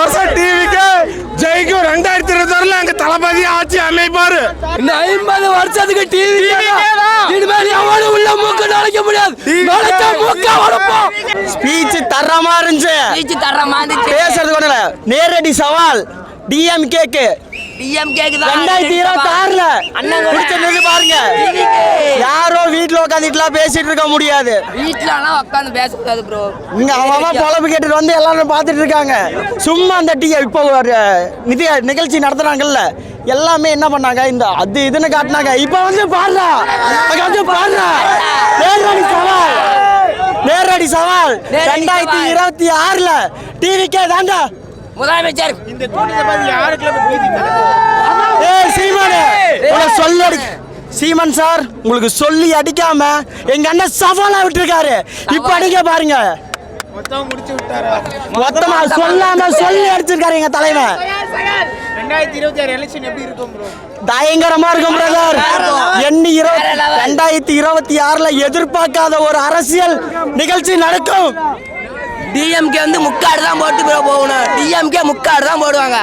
வருஷம் டிவிக்கு ஜெயிக்கும். ரெண்டாயிரத்தி இருபத்தாறுல அங்க தளபதி ஆட்சி அமைப்பாரு. இந்த ஐம்பது வருஷத்துக்கு டிவி இனிமேல் எவனும் உள்ள மூக்க நுழைக்க முடியாது. நுழைச்ச மூக்க உடைப்போம் ஸ்பீச் தரமா இருந்துச்சு. பேச்சு தரமா இருந்துச்சு. பேசுறது கூட நேரடி சவால். டிஎம்கேக்கு டிஎம்கேக்கு தான் ரெண்டாயிரத்தி இருபத்தி ஆறுல அண்ணன் கூட. பிடிச்சிருந்தது பாருங்க. யாரோ வீட்டுல உட்காந்துட்டுலாம் பேசிட்டு இருக்க முடியாது. வீட்டுலலாம் உட்காந்து பேசக்கூடாது ப்ரோ இங்க அவன் பொழப்பு கேட்டுட்டு வந்து எல்லாரும் பார்த்துட்டு இருக்காங்க. சும்மா அந்த டீ இப்போ ஒரு நிதி நிகழ்ச்சி நடத்துனாங்கல்ல எல்லாமே என்ன பண்ணாங்க? இந்த அது இதுன்னு காட்டினாங்க. இப்போ வந்து பாடுறா. வந்து பாடுறா. நேரடி சவால். நேரடி சவால். ரெண்டாயிரத்தி. இருபத்தி ஆறுல டிவிக்கே தாண்டா முதலமைச்சர். ஏய் சீமானே உங்களை சொல்லி அடி சீமன் சார் உங்களுக்கு சொல்லி அடிக்காம எங்க அண்ணன் சவாலா விட்டுருக்காரு. இப்ப அடிக்க பாருங்க. மொத்தமா சொல்லாம சொல்லி அடிச்சிருக்காரு எங்க தலைவன். ரெண்டாயிரத்தி இருபத்தி ஆறு எலெக்ஷன் எப்படி இருக்கும் ப்ரோ பயங்கரமா இருக்கும் பிரதர் எண்ணி இருபத்தி ரெண்டாயிரத்தி இருபத்தி ஆறுல எதிர்பார்க்காத ஒரு அரசியல் நிகழ்ச்சி நடக்கும். டிஎம்கே வந்து முக்காடு தான் போட்டு ப்ரோ போகணும். டிஎம்கே முக்காடு தான் போடுவாங்க.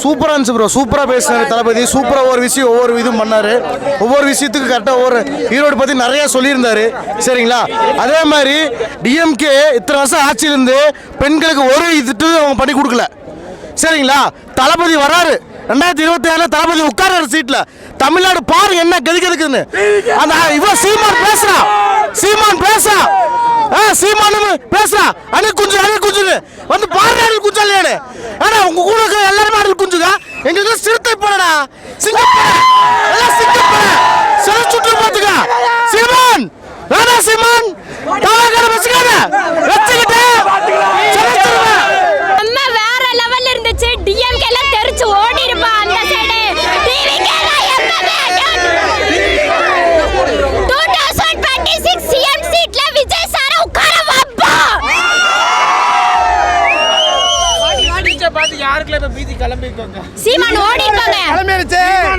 சூப்பராக இருந்துச்சு ப்ரோ சூப்பராக பேசினார் தளபதி. சூப்பராக ஒவ்வொரு விஷயம் ஒவ்வொரு இதுவும் பண்ணாரு. ஒவ்வொரு விஷயத்துக்கு கரெக்டாக ஒவ்வொரு ஈரோடு பற்றி நிறையா சொல்லியிருந்தாரு. சரிங்களா? அதே மாதிரி டிஎம்கே இத்தனை வருஷம் ஆட்சியிலிருந்து பெண்களுக்கு ஒரு இது அவங்க பண்ணி கொடுக்கல. சரிங்களா? தளபதி வராரு. ரெண்டாயிரத்தி இருபத்தி ஏழில் தளபதி உட்கார்றாரு சீட்டில் தமிழ்நாடு பாருங்க என்ன கதி அந்த இவன் சீமான் பேசுறான் சீமான் பேசுறான் ஆ சீமானு பேசுறான் அணி குஞ்சு அணி குஞ்சுன்னு. வந்து பாரு அணில் குஞ்சு ஆனா உங்க கூட எல்லாருமே அணில் குஞ்சுங்க எங்களுக்கு சிறுத்தை போடா சிங்கப்பூர் எல்லாம் சிங்கப்பூர் சில சுற்று பார்த்துக்க சீமான் வேணா சீமான் தவறு வச்சுக்காத வச்சுக்கிட்டு சிறைச்சிருவேன். அம்மா வேற லெவல்ல இருந்துச்சு டிஎம்கே எல்லாம் தெரிச்சு ஓடி இருப்பா அந்த side TVK two thousand twenty six CM சீட்ல விஜய் சார உட்கார வைப்பா டீச்சர் பார்த்து யாருக்குள்ள இப்ப பீதி சீமான்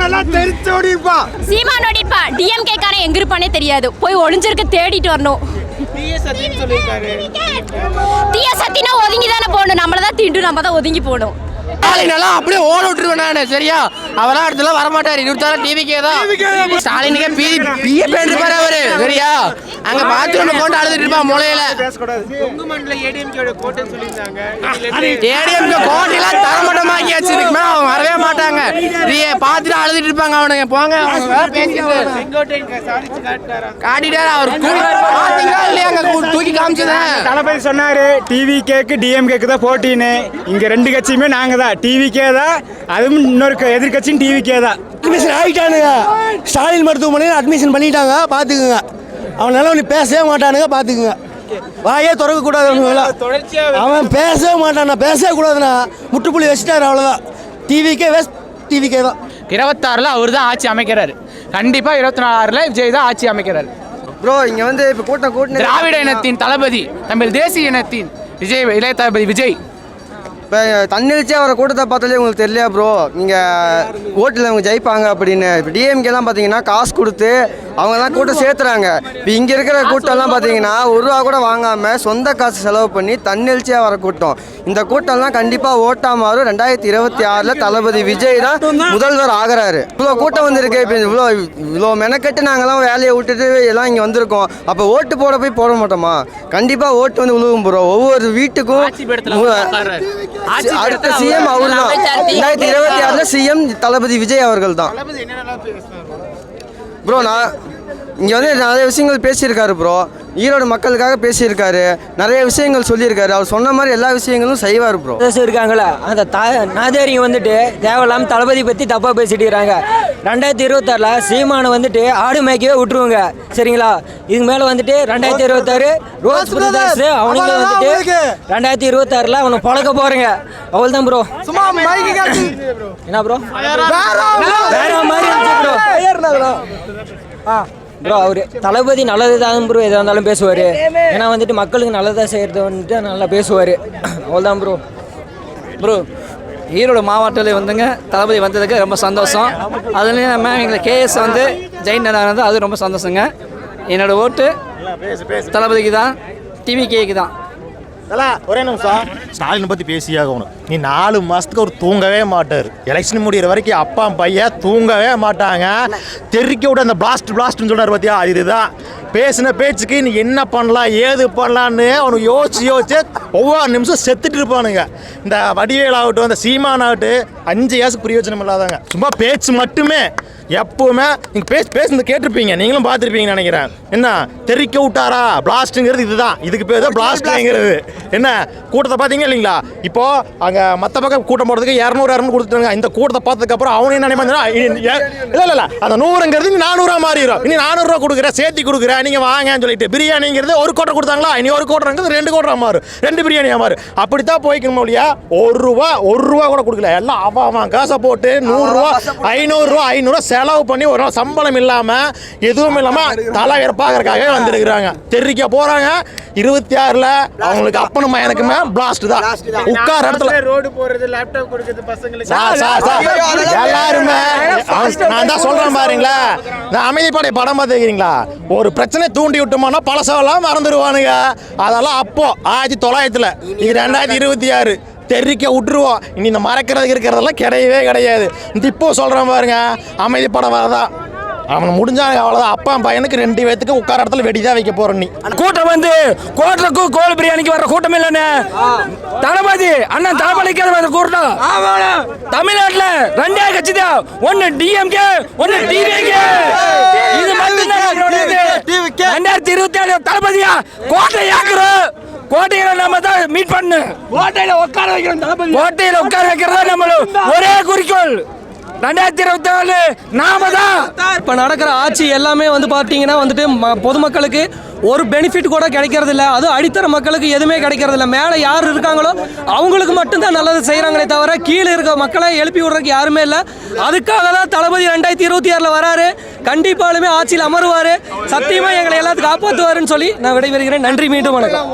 நல்லா தெரிச்சு ஓடி இருப்பான் சீமான் ஓடி இருப்பா டிஎம்கே காரன் எங்க இருப்பானே தெரியாது. போய் ஒளிஞ்சிருக்க தேடிட்டு வரணும். டிஎஸ் சத்தின்னு சொல்லியிருக்காரு. தீய சத்தினா ஒதுங்கி தானே போகணும். நம்மள தான் தீண்டு நம்ம தான் ஒதுங்கி போகணும். அப்படியே ஓட விட்டுருவேன் நான் சரியா? அவரெல்லாம் இடத்துல வரமாட்டார். இருபத்தாறு டிவிக்கே தான். ஸ்டாலினுக்கே பி பிஏ பேண்ட் இருப்பாரு அவரு. சரியா? அங்க பாத்ரூம்ல போட்டு அழுதுட்டு இருப்பான் மூலையில ஏடிஎம்கே கோட்டையெல்லாம் தரமட்டமாக்கி வச்சிருக்குமே அவங்க வரவே மாட்டாங்க. நீ பார்த்துட்டு அழுதுட்டு இருப்பாங்க அவனுங்க. போங்க காட்டிட்டாரு? அவர் பாத்தீங்களா இல்லையா? அங்க கூ- தூக்கி காமிச்சதேன் தளபதி சொன்னாரு டிவி கேக்கு டிஎம்கேக்கு தான் போட்டின்னு. இங்க ரெண்டு கட்சியுமே நாங்க தான். டிவிக்கே தான் அதுவும் இன்னொரு க- எதிர்க்கட்சியும் டிவிக்கே தான். அட்மிஷன் ஆகிட்டானுங்க ஸ்டாலின் மருத்துவமனையில் அட்மிஷன் பண்ணிட்டாங்க பார்த்துக்குங்க அவன் நல்லவனி பேசவே மாட்டானுங்க பார்த்துக்குங்க வாயே திறக்க கூடாது அவன் பேசவே மாட்டானா பேசவே கூடாதுண்ணா முட்டுப்புள்ளி வச்சுட்டாரு அவ்வளோதான் டிவிக்கே வேஸ்ட் டிவிக்கே தான். இருபத்தாறுல அவர் தான் ஆட்சி அமைக்கிறாரு. கண்டிப்பா இருபத்தி நாலுல விஜய் தான் ஆட்சி அமைக்கிறாரு. ப்ரோ இங்கே வந்து இப்போ கூட்டம் கூட்டின திராவிட இனத்தின் தளபதி நம்ம தேசிய இனத்தின் விஜய் இளைய தளபதி விஜய். இப்போ தன்னெழுச்சியாக வர கூட்டத்தை பார்த்தாலே உங்களுக்கு தெரியலையா ப்ரோ நீங்கள் ஓட்டில் அவங்க ஜெயிப்பாங்க அப்படின்னு. இப்போ டிஎம்கேலாம் பார்த்தீங்கன்னா காசு கொடுத்து அவங்க தான் கூட்டம் சேர்த்துறாங்க. இப்போ இங்கே இருக்கிற கூட்டம்லாம் பார்த்தீங்கன்னா ஒரு ரூபா கூட வாங்காமல் சொந்த காசு செலவு பண்ணி தன்னெழுச்சியாக வர கூட்டம். இந்த கூட்டம்லாம் கண்டிப்பாக ஓட்டா மாறும். ரெண்டாயிரத்தி இருபத்தி ஆறில் தளபதி விஜய் தான் முதல்வர் ஆகிறாரு. இவ்வளோ கூட்டம் வந்திருக்கு. இப்போ இவ்வளோ இவ்வளோ மெனக்கட்டு நாங்களாம் வேலையை விட்டுட்டு எல்லாம் இங்கே வந்திருக்கோம். அப்போ ஓட்டு போட போய் போட மாட்டோமா? கண்டிப்பாக ஓட்டு வந்து உழுவும் ப்ரோ ஒவ்வொரு வீட்டுக்கும் அடுத்த சிஎம் அவர் தான். ரெண்டாயிரத்தி இருபத்தி ஆறுல சிஎம் தளபதி விஜய் அவர்கள் தான் ப்ரோ நான் இங்கே வந்து நிறைய விஷயங்கள் பேசியிருக்காரு ப்ரோ ஈரோடு மக்களுக்காக பேசியிருக்காரு. நிறைய விஷயங்கள் சொல்லியிருக்காரு. அவர் சொன்ன மாதிரி எல்லா விஷயங்களும் செய்வார் ப்ரோ இருக்காங்களா அந்த தா நாதேரிங்க வந்துட்டு தேவையில்லாம தளபதி பற்றி தப்பாக பேசிட்டு இருக்காங்க ரெண்டாயிரத்தி இருபத்தாறில் சீமானை வந்துட்டு ஆடு மேய்க்கவே விட்டுருவோங்க. சரிங்களா? இதுக்கு மேலே வந்துட்டு ரெண்டாயிரத்தி இருபத்தாறு ரோஸ் பிரதர்ஸ் அவனுங்க வந்துட்டு ரெண்டாயிரத்தி இருபத்தாறில் அவனை பழக்க போகிறேங்க அவள் தான் ப்ரோ என்ன ப்ரோ வேற மாதிரி இருந்துச்சு ப்ரோ ப்ரோ அவர் தளபதி நல்லது தான் ப்ரோ எதாக இருந்தாலும் பேசுவார். ஏன்னா வந்துட்டு மக்களுக்கு நல்லதாக செய்கிறது வந்துட்டு நல்லா பேசுவார். அவ்வளோதான் ப்ரோ ப்ரோ ஈரோடு மாவட்டத்தில் வந்துங்க தளபதி வந்ததுக்கு ரொம்ப சந்தோஷம். அதுலேயும் நம்ம எங்களை கேஎஸ் வந்து ஜெயின் வந்து அது ரொம்ப சந்தோஷங்க. என்னோடய ஓட்டு தளபதிக்கு தான் டிவி கேக்கு தான். ஒரே நிமிஷம். ஸ்டாலின் பற்றி பேசியாகணும். நீ நாலு மாதத்துக்கு அவர் தூங்கவே மாட்டார். எலெக்ஷன் முடிகிற வரைக்கும் அப்பா பையன் தூங்கவே மாட்டாங்க. தெறிக்க விட அந்த பிளாஸ்ட் பிளாஸ்ட்னு சொல்றாரு பார்த்தியா இதுதான் பேசின பேச்சுக்கு நீ என்ன பண்ணலாம் ஏது பண்ணலான்னு அவனுக்கு யோசிச்சு யோசிச்சு ஒவ்வொரு நிமிஷம் செத்துட்டு இருப்பானுங்க. இந்த வடிவேல் ஆகட்டும் இந்த சீமான் ஆகட்டும் அஞ்சு ஏசுக்கு பிரயோஜனம் இல்லாதவங்க. சும்மா பேச்சு மட்டுமே. எப்பவுமே நீங்க பேசி பேசுனது கேட்டிருப்பீங்க. நீங்களும் பார்த்துருப்பீங்கன்னு நினைக்கிறேன். என்ன? தெறிக்க விட்டாரா? பிளாஸ்ட்டுங்கிறது இதுதான். இதுக்கு பேர் தான் பிளாஸ்ட்ங்கிறது என்ன கூட்டத்தை பார்த்தீங்க இல்லைங்களா? இப்போ அங்கே மற்ற பக்கம் கூட்டம் போடுறதுக்கு இரநூறு இரநூறு கொடுத்துட்டாங்க. இந்த கூட்டத்தை பார்த்ததுக்கப்புறம் அவனே என்ன நினைப்பாங்கன்னா இல்லை இல்லை இல்லை. அந்த நூறுங்கிறது இனி நானூறுவா மாறிடும் இனி நானூறுரூவா கொடுக்குறேன் சேர்த்தி கொடுக்குறேன் நீங்கள் வாங்கன்னு சொல்லிட்டு. பிரியாணிங்கிறது ஒரு கோட்டை கொடுத்தாங்களா? இனி ஒரு கோட்டைங்கிறது ரெண்டு கோட்டை மாறும். ரெண்டு பிரியாணியாக மாறும். அப்படித்தான் போய்க்கணும் இல்லையா ஒரு ரூபா ஒரு ரூபா கூட கொடுக்கல. எல்லாம் அவன் அவன் காசை போட்டு நூறுரூவா ஐநூறுரூவா ஐநூறுரூவா செலவு பண்ணி ஒரு நாள் சம்பளம் இல்லாமல் எதுவும் இல்லாமல் தலைவர் பார்க்கறக்காக வந்திருக்கிறாங்க. தெரிவிக்க போகிறாங்க இருபத்தி ஆறில் அவங்களுக்கு அப்பனும் எனக்குமே பிளாஸ்ட் தான். உட்கார இடத்துல. ரோடு போறது லேப்டாப் கொடுக்குறது பசங்களுக்கு. சார், சார், சார், எல்லாருமே நான் தான் சொல்றேன் பாருங்களா இந்த அமைதிப்படை படம் பார்த்துக்கிறீங்களா? ஒரு பிரச்சனை தூண்டி விட்டோம்னா பழசெல்லாம் மறந்துடுவானுங்க. அதெல்லாம் அப்போ ஆயிரத்தி தொள்ளாயிரத்துல. இது ரெண்டாயிரத்தி இருபத்தி ஆறு. தெரிக்க விட்டுருவோம். இனி இந்த மறக்கிறது இருக்கிறதெல்லாம் கிடையவே கிடையாது. இந்த இப்போ சொல்கிறேன் பாருங்க அமைதி படம் வரதான் அவன் முடிஞ்சாங்க அவ்வளோதான் அப்பா பையனுக்கு ரெண்டு பேத்துக்கு உட்கார இடத்துல வெடி தான் வைக்க போகிறேன் நீ. கூட்டம் வந்து கோட்டருக்கும் கோல் பிரியாணிக்கு வர்ற கூட்டம் இல்லைண்ணே. தளபதி அண்ணன் தளபதிக்கு வர கூட்டம்? தமிழ்நாட்டுல ரெண்டே கட்சி தான். ஒன்னு டிஎம்கே ஒன்னு டிவிகே இது மட்டும்தான். ரெண்டாயிரத்தி இருபத்தி ஏழு தளபதியா? கோட்டை ஏக்குறோம் கோட்டையில நம்ம தான் மீட் பண்ணு. கோட்டையில உட்கார வைக்கிறோம் தளபதி. கோட்டையில உட்கார வைக்கிறதா நம்மளோட ஒரே குறிக்கோள். ரெண்டாயிரத்தி இருபத்தி நாலு நாம தான் இப்போ நடக்கிற ஆட்சி எல்லாமே வந்து பார்த்தீங்கன்னா வந்துட்டு ம- பொதுமக்களுக்கு ஒரு பெனிஃபிட் கூட கிடைக்கிறது இல்லை அதுவும் அடித்தர மக்களுக்கு எதுவுமே கிடைக்கிறது இல்லை மேலே யார் இருக்காங்களோ அவங்களுக்கு மட்டும்தான் நல்லது செய்கிறாங்களே தவிர கீழே இருக்க மக்களை எழுப்பி விடுறதுக்கு யாருமே இல்லை. அதுக்காக தான் தளபதி ரெண்டாயிரத்தி இருபத்தி ஆறில் வராரு. கண்டிப்பாலுமே ஆட்சியில் அமருவார். சத்தியமாக எங்களை எல்லாத்துக்கும் காப்பாற்றுவாருன்னு சொல்லி நான் விடைபெறுகிறேன். நன்றி மீண்டும் வணக்கம்.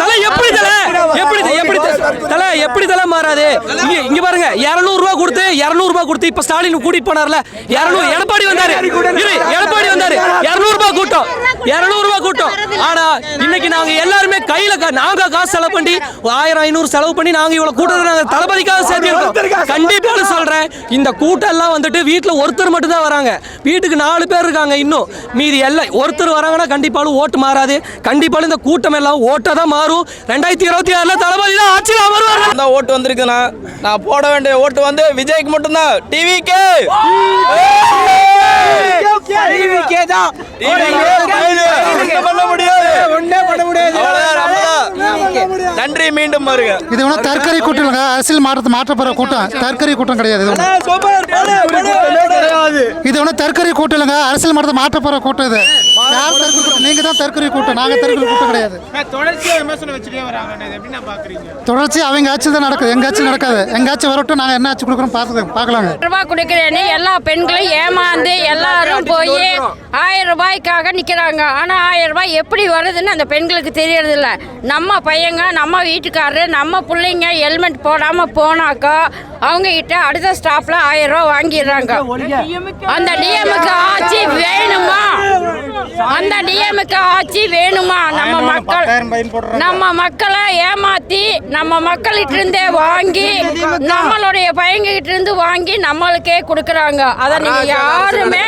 தலை எப்படி தலை? எப்படி எப்படி தலை? எப்படி தலை மாறாது? இங்க இங்க பாருங்க. 200 ரூபாய் கொடுத்து 200 ரூபாய் கொடுத்து இப்ப ஸ்டாலின் கூட்டிட்டு போனார்ல. 200 எடப்பாடி வந்தாரு. எடப்பாடி வந்தாரு. 200 ரூபாய் கூட்டம். 200 ரூபாய் கூட்டம். ஆனா இன்னைக்கு நாங்க எல்லாருமே கையில நாங்க காசு செலவு பண்ணி ஆயிரம் ஐநூறு செலவு பண்ணி நாங்க இவ்வளவு கூட்டத்தை நாங்க தளபதிக்காக சேர்த்திருக்கோம். கண்டிப்பாக சொல்றேன். இந்த கூட்டம் எல்லாம் வந்துட்டு வீட்டுல ஒருத்தர் மட்டும் தான் வராங்க. வீட்டுக்கு நாலு பேர் இருக்காங்க இன்னும். மீதி எல்லாம் ஒருத்தர் வராங்கன்னா கண்டிப்பாலும் ஓட்டு மாறாது. கண்டிப்பாலும் இந்த கூட்டம் எல்லாம் ஓட்டை தான் மாறும். ரெண்டாயிரத்தி இருபத்தி ஆறுல தளபதி தான் ஆட்சியில் அமர்வார். தான் ஓட்டு வந்திருக்குண்ணா. நான் போட வேண்டிய ஓட்டு வந்து விஜய்க்கு மட்டும்தான். டிவிக்கு! பண்ண முடியாது. நன்றி மீண்டும் வருக. இது ஒன்றும் தற்கரை கூட்டம் அரசியல் மாற்றத்தை மாற்ற போகிற கூட்டம். தற்கரை கூட்டம் கிடையாது. ஒன்றும் தற்கரை கூட்டம் இல்லைங்க. அரசியல் மாற்றத்தை மாற்ற போகிற கூட்டம் இது. யார் தற்கரை கூட்டம் நீங்கள் தான் தற்கரை கூட்டம் நாங்கள் தற்கரை கூட்டம் கிடையாது. தொடர்ச்சியா விமர்சனம் வச்சுட்டே வராங்க இதை எப்படி நான் பாக்குறீங்க? தொடர்ச்சி அவங்க ஆட்சி தான் நடக்குது. எங்கள் ஆட்சி நடக்காது. எங்கள் ஆட்சி வரட்டும். நாங்கள் என்ன ஆட்சி கொடுக்குறோம் பார்த்து பார்க்கலாங்க. ரூபாய் கொடுக்குறேன்னு எல்லா பெண்களும் ஏமாந்து எல்லாரும் போய் ஆயிரம் ரூபாய்க்காக நிற்கிறாங்க ஆனால் ஆயிரம் ரூபாய் எப்படி வருதுன்னு அந்த பெண்களுக்கு தெரியறதில்ல. நம்ம பையங்க நம்ம வீட்டுக்காரரு நம்ம பிள்ளைங்க ஹெல்மெட் போடாமல் போனாக்கா அவங்க கிட்ட அடுத்த ஸ்டாப்ல ஆயிரம் ரூபாய் வாங்கிடுறாங்க. அந்த டிஎம்க்கு ஆட்சி வேணுமா? அந்த டிஎம்க்கு ஆட்சி வேணுமா? நம்ம மக்கள் நம்ம மக்களை ஏமாத்தி நம்ம மக்கள்கிட்ட இருந்தே வாங்கி நம்மளுடைய பையன்கிட்ட இருந்து வாங்கி நம்மளுக்கே கொடுக்குறாங்க. அதை நீங்க யாருமே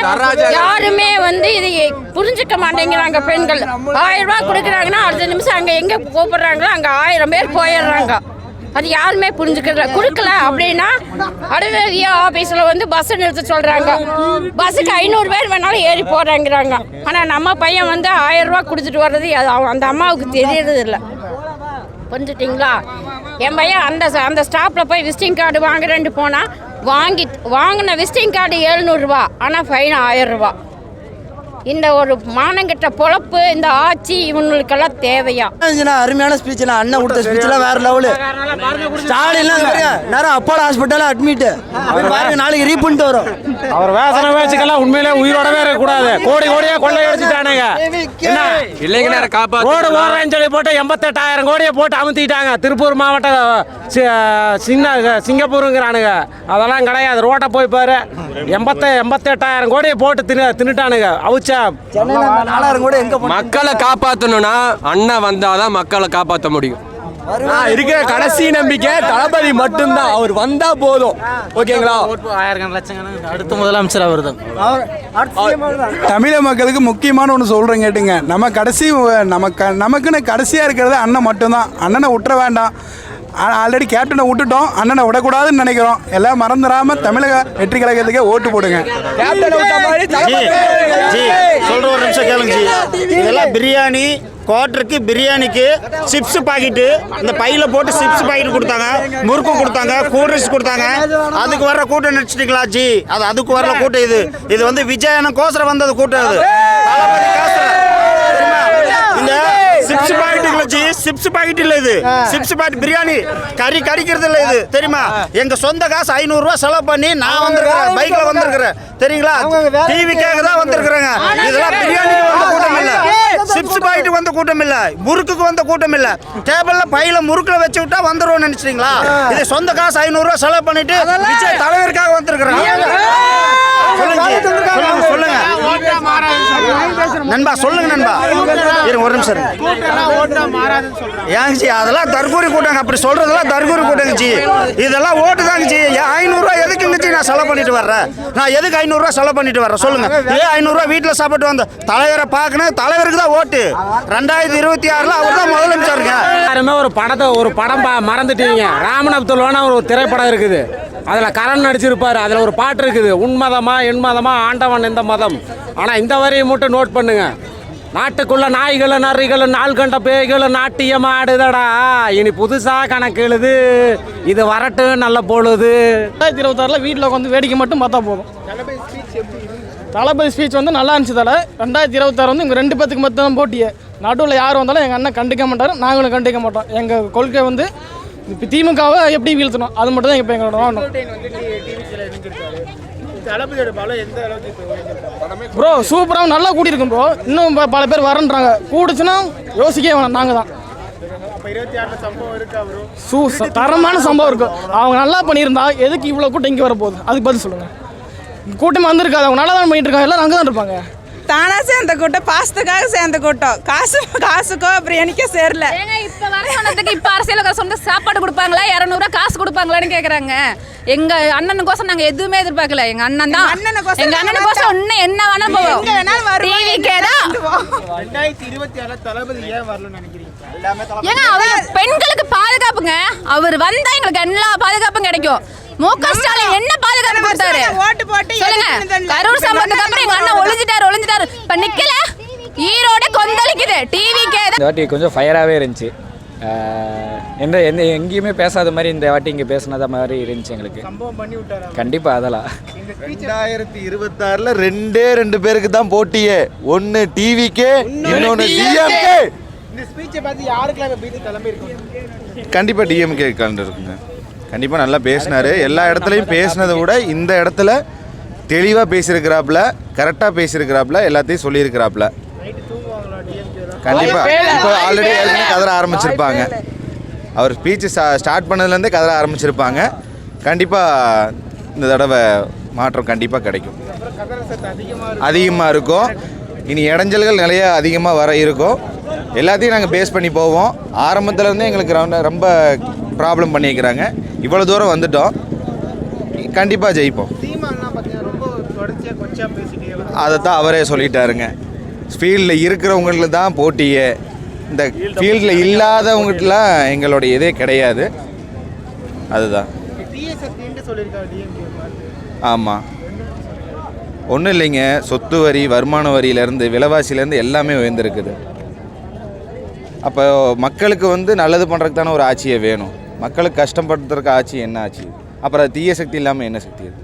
யாருமே வந்து இது புரிஞ்சுக்க மாட்டேங்கிறாங்க பெண்கள். ஆயிரம் ரூபாய் கொடுக்குறாங்கன்னா அடுத்த நிமிஷம் அங்க எங்க கூப்பிடுறாங்களோ அங்க ஆயிரம் பேர் போயிடுறாங்க. அது யாருமே புரிஞ்சுக்கல. கொடுக்கல அப்படின்னா அடுத்த ஆஃபீஸில் வந்து பஸ் நிறுத்த சொல்கிறாங்க பஸ்ஸுக்கு ஐநூறு பேர் வேணாலும் ஏறி போகிறாங்கிறாங்க ஆனால் நம்ம பையன் வந்து ஆயிரம் ரூபா கொடுத்துட்டு வர்றது அந்த அம்மாவுக்கு தெரியறது இல்லை. புரிஞ்சுட்டிங்களா? என் பையன் அந்த அந்த ஸ்டாப்பில் போய் விசிட்டிங் கார்டு வாங்குறேன்ட்டு போனால் வாங்கி வாங்கின விசிட்டிங் கார்டு எழுநூறுபா ஆனால் ஃபைன் ஆயிரம் ரூபா. இந்த ஒரு மானங்கிட்ட பொழப்பு இந்த ஆட்சி இவங்களுக்கெல்லாம் தேவையா? அருமையான ஸ்பீச் அண்ணன் கொடுத்த ஸ்பீச்லாம் வேற லெவலு ஸ்டாலின்லாம் நேரம் அப்போலோ ஹாஸ்பிட்டல் அட்மிட் பாருங்க நாளைக்கு ரீப்ரிண்ட் வரும். அவர் வேசன வேச்சுக்கெல்லாம் உண்மையிலே உயிரோடவே இருக்கக்கூடாது. கோடி கோடியா கொள்ளை அடிச்சுட்டானுங்க. என்ன? இல்லைங்க காப்பா ரோடு ஓடுறேன்னு சொல்லி போட்டு எண்பத்தெட்டாயிரம் கோடியை போட்டு அமுத்திட்டாங்க. திருப்பூர் மாவட்டம் சி- சின்ன சிங்கப்பூருங்கிறானுங்க. அதெல்லாம் கிடையாது. ரோட்டை போய் பாரு. எண்பத்த எண்பத்தெட்டாயிரம் கோடியை போட்டு தின்னு தின்னுட்டானுங்க. அவுச்சா நாலாயிரம் கூட எங்க மக்களை காப்பாற்றணும்னா அண்ணன் வந்தாதான் மக்களை காப்பாற்ற முடியும். இருக்கிற கடைசி நம்பிக்கை தளபதி மட்டும்தான். அவர் வந்தா போதும். ஓகேங்களா? ஆயிரம் லட்சம் அடுத்த முதலமைச்சர் அவர் தான் தமிழக மக்களுக்கு முக்கியமான ஒன்று சொல்கிறேன் கேட்டுங்க. நம்ம கடைசி நமக்கு நமக்குன்னு கடைசியாக இருக்கிறது அண்ணன் மட்டும்தான். அண்ணனை விட்டுற வேண்டாம். ஆல்ரெடி கேப்டனை விட்டுட்டோம். அண்ணனை விடக்கூடாதுன்னு நினைக்கிறோம். எல்லாம் மறந்துடாம தமிழக வெற்றி கழகத்துக்கே ஓட்டு போடுங்க. சொல்ற ஒரு நிமிஷம் கேளுங்க ஜி. இதெல்லாம் பிரியாணி குவார்டருக்கு பிரியாணிக்கு சிப்ஸ் பாக்கெட்டு இந்த பையில போட்டு சிப்ஸ் பாக்கெட் கொடுத்தாங்க முறுக்கு கொடுத்தாங்க கூல்ட்ரிங்க்ஸ் கொடுத்தாங்க. அதுக்கு வர்ற கூட்டம் நினைச்சிட்டீங்களா ஜி? அது அதுக்கு வர்ற கூட்டம் இது. இது வந்து விஜயனும் கோசரம் வந்தது கூட்டம். தெரியுமா? இந்த சிப்ஸ் பாக்கெட் ஜி சிப்ஸ் பாக்கெட் இல்ல இது. Chips packet biryani. கறி கடிக்கிறது இல்ல இது தெரியுமா? எங்க சொந்த காசு ஐநூறு ரூபாய் செலவு பண்ணி நான் வந்திருக்கிறேன் பைக்ல வந்திருக்கிறேன். தெரியுங்களா? டிவிக்காக தான் வந்திருக்கிறேங்க. இதெல்லாம் பிரியாணிக்கு வந்த கூட்டம் இல்ல சிப்ஸ் பாக்கெட் வந்த கூட்டம் இல்ல முறுக்குக்கு வந்த கூட்டம் இல்ல டேபிள்ல பையில முறுக்குல வச்சு விட்டா வந்துருவோம் நினைச்சிட்டீங்களா? இது சொந்த காசு ஐநூறு ரூபாய் செலவு பண்ணிட்டு தலைவருக்காக வந்திருக்கிறேன் சொல்லுங்க. நண்பா சொல்லுங்க நண்பா. இருங்க ஒரு நிமிஷம் இருங்க. ஏங்க ஜி அதெல்லாம் தற்கூரி கூட்டங்க. அப்படி சொல்றதெல்லாம் தற்கூரி கூட்டங்க ஜி. இதெல்லாம் ஓட்டு தாங்க ஜி. ஏன் ஐநூறுரூவா எதுக்கு ஜி நான் செலவு பண்ணிட்டு வர்றேன் நான் எதுக்கு ஐநூறுரூவா செலவு பண்ணிட்டு வர்றேன் சொல்லுங்க. ஏன் ஐநூறுரூவா வீட்டில் சாப்பிட்டு வந்த? தலைவரை பார்க்கணும். தலைவருக்கு தான் ஓட்டு. ரெண்டாயிரத்தி இருபத்தி ஆறில் அவர் தான் முதலமைச்சருங்க யாருமே ஒரு படத்தை ஒரு படம் பா- மறந்துட்டீங்க. ராமன் அப்துல்லான ஒரு திரைப்படம் இருக்குது. அதில் கரண் நடிச்சிருப்பாரு. அதில் ஒரு பாட்டு இருக்குது. உன்மதமா என் மதமா ஆண்டவன் எந்த மதம்? ஆனால் இந்த வரியை மட்டும் நோட் பண்ணுங்க. நாட்டுக்குள்ள நாய்களும் நரிகளும் நாள் கண்ட பேய்களும் நாட்டியம் ஆடுதடா. இனி புதுசா கணக்கு எழுது. இது வரட்டு நல்ல பொழுது. ரெண்டாயிரத்தி இருபத்தாறில் வீட்டில் உட்காந்து வேடிக்கை மட்டும் பார்த்தா போதும். தளபதி ஸ்பீச் வந்து நல்லா இருந்துச்சு தலை. ரெண்டாயிரத்தி இருபத்தாறு வந்து இங்கே ரெண்டு பேத்துக்கு மட்டும் தான் போட்டியே. நடுவில் யார் வந்தாலும் எங்கள் அண்ணன் கண்டிக்க மாட்டார் நாங்களும் கண்டிக்க மாட்டோம். எங்கள் கொள்கை வந்து இப்போ திமுகவை எப்படி வீழ்த்தணும்? அது மட்டும் தான் இப்போ எங்களோட நோக்கம் ப்ரோ சூப்பராக நல்லா கூட்டியிருக்கோம் ப்ரோ. இன்னும் ப- பல பேர் வரன்றாங்க. கூடுச்சுன்னா யோசிக்கவே வேணாம் நாங்கள் தான். சூ தரமான சம்பவம் இருக்கு. அவங்க நல்லா பண்ணியிருந்தா எதுக்கு இவ்வளோ கூட்டம் இங்கே வர போகுது அதுக்கு பதில் சொல்லுங்க. கூட்டமாக வந்திருக்காது. அவங்க நல்லா தான் பண்ணிட்டு இருக்காங்க. எல்லாரும் அங்கே தான் இருப்பாங்க. தானா சேர்ந்த கூட்டம் பாசத்துக்காக சேர்ந்த கூட்டம். காசு காசுக்கோ பிரியாணிக்கோ சேரல. ஏங்க இப்ப வர சொன்னதுக்கு இப்ப அரசியலுக்கு சொந்த சாப்பாடு கொடுப்பாங்களா? இரநூறுவா காசு கொடுப்பாங்களான்னு கேக்குறாங்க. எங்க அண்ணனுக்கோசம் நாங்க எதுவுமே எதிர்பார்க்கல. எங்க அண்ணன் தான். அண்ணனுக்கோசரம் எங்க அண்ணனுக்கோசம் இன்னும் என்ன வேணா போவோம் எங்க வேணாலும் வருவோம், டிவிக்கே தான் ரெண்டாயிரத்தி இருபத்தி ஆறில் தளபதி ஏன் வரலன்னு நினைக்கிறீங்க? ஏங்க அவர் பெண்களுக்கு பாதுகாப்புங்க. அவர் வந்தா எங்களுக்கு எல்லா பாதுகாப்பும் கிடைக்கும். மு க ஸ்டாலின் என்ன பாதுகாப்பு கொடுத்தாரு? ஓட்டு போட்டு சொல்லுங்க. கரூர் சம்பவத்துக்கு அப்புறம் எங்க அண்ணன் ஒளிஞ்சிட்டாரு ஒளிஞ்சிட்டாரு. இப்ப நிக்கல. ஈரோட கொந்தளிக்குது. டிவிக்கே தான் இந்த வாட்டி கொஞ்சம் ஃபயராகவே இருந்துச்சு. எந்த எந்த எங்கேயுமே பேசாத மாதிரி இந்த வாட்டி இங்கே பேசினத மாதிரி இருந்துச்சு எங்களுக்கு. கண்டிப்பாக அதெல்லாம். ரெண்டாயிரத்தி இருபத்தாறுல ரெண்டே ரெண்டு பேருக்கு தான் போட்டியே. ஒன்னு டிவிக்கே இன்னொன்னு டிஎம்கே இந்த ஸ்பீச்சை பார்த்து யாருக்கெல்லாம் இப்போ பீதி கிளம்பி இருக்கும் கண்டிப்பா டிஎம்கே கலந்து இருக்குங்க கண்டிப்பா நல்லா பேசினாரு. எல்லா இடத்துலையும் பேசினதை விட இந்த இடத்துல தெளிவாக பேசியிருக்கிறாப்புல கரெக்டாக பேசியிருக்கிறாப்புல எல்லாத்தையும் சொல்லியிருக்கிறாப்புல. கண்டிப்பா. இப்போ ஆல்ரெடி ஏற்கனவே கதற ஆரம்பிச்சிருப்பாங்க. அவர் ஸ்பீச் ஸ்டார்ட் பண்ணதுலேருந்தே கதற ஆரம்பிச்சிருப்பாங்க. கண்டிப்பாக இந்த தடவை மாற்றம் கண்டிப்பாக கிடைக்கும். அதிகமாக இருக்கும். இனி இடைஞ்சல்கள் நிறைய அதிகமாக வர இருக்கும். எல்லாத்தையும் நாங்கள் பேஸ் பண்ணி போவோம். ஆரம்பத்துல இருந்தே எங்களுக்கு ரொம்ப ரொம்ப ப்ராப்ளம் பண்ணியிருக்கிறாங்க இவ்வளோ தூரம் வந்துட்டோம். கண்டிப்பாக ஜெயிப்போம். அதை தான் அவரே சொல்லிட்டாருங்க. ஃபீல்டில் இருக்கிறவங்களுக்கு தான் போட்டியே. இந்த ஃபீல்டில் இல்லாதவங்ககிட்டலாம் எங்களுடைய இதே கிடையாது. அதுதான். ஆமாம் ஒன்றும் இல்லைங்க சொத்து வரி வருமான வரியிலேருந்து விலைவாசியிலேருந்து எல்லாமே உயர்ந்திருக்குது. அப்போ மக்களுக்கு வந்து நல்லது பண்ணுறதுக்கு தானே ஒரு ஆட்சியை வேணும். மக்களுக்கு கஷ்டப்படுத்துறதுக்கு ஆட்சி என்ன ஆட்சி அப்புறம் தீய சக்தி இல்லாமல் என்ன சக்தி இருக்குது